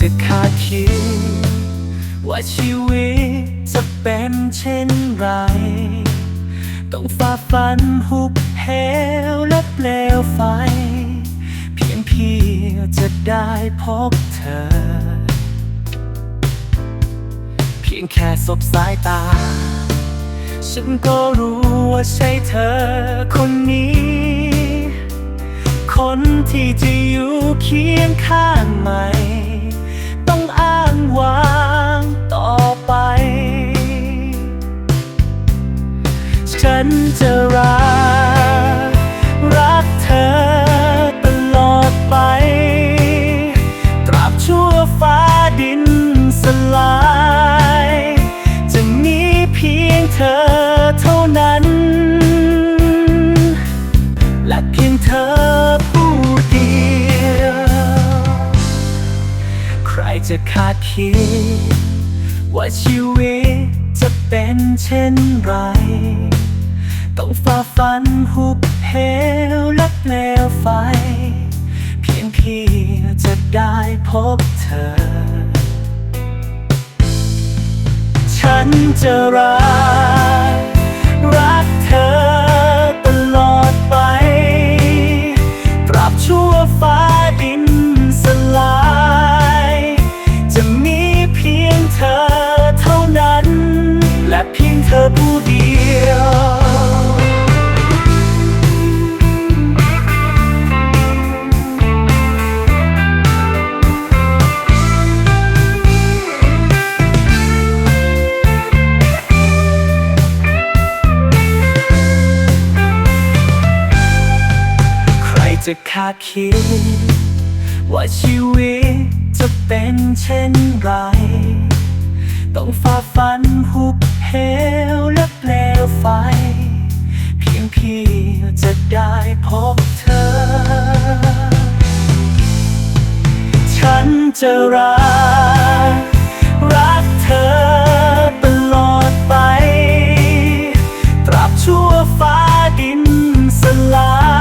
จะคาดคิด ว่าชีวิตจะเป็นเช่นไร ต้องฝ่าฟันหุบเหวและเปลวไฟ เพียงพี่จะได้พบเธอ เพียงแค่สบสายตา ฉันก็รู้ว่าใช่เธอคนนี้ คนที่จะอยู่เคียงข้างใหม่ ฉันจะรัก รักเธอตลอดไป ตราบชั่วฟ้าดินสลาย จะมีเพียงเธอเท่านั้น และเพียงเธอผู้เดียว ใครจะคาดคิดว่าชีวิตจะเป็นเช่นไร ต้องฝ่าฟันหุบเหวและเปลวไฟ เพียงพี่จะได้พบเธอ ฉันจะรัก จะคาดคิด ว่าชีวิตจะเป็นเช่นไร ต้องฝ่าฟันหุบเหวและเปลวไฟ เพียงพี่จะได้พบเธอ ฉันจะรัก รักเธอตลอดไป ตราบชั่วฟ้าดินสลาย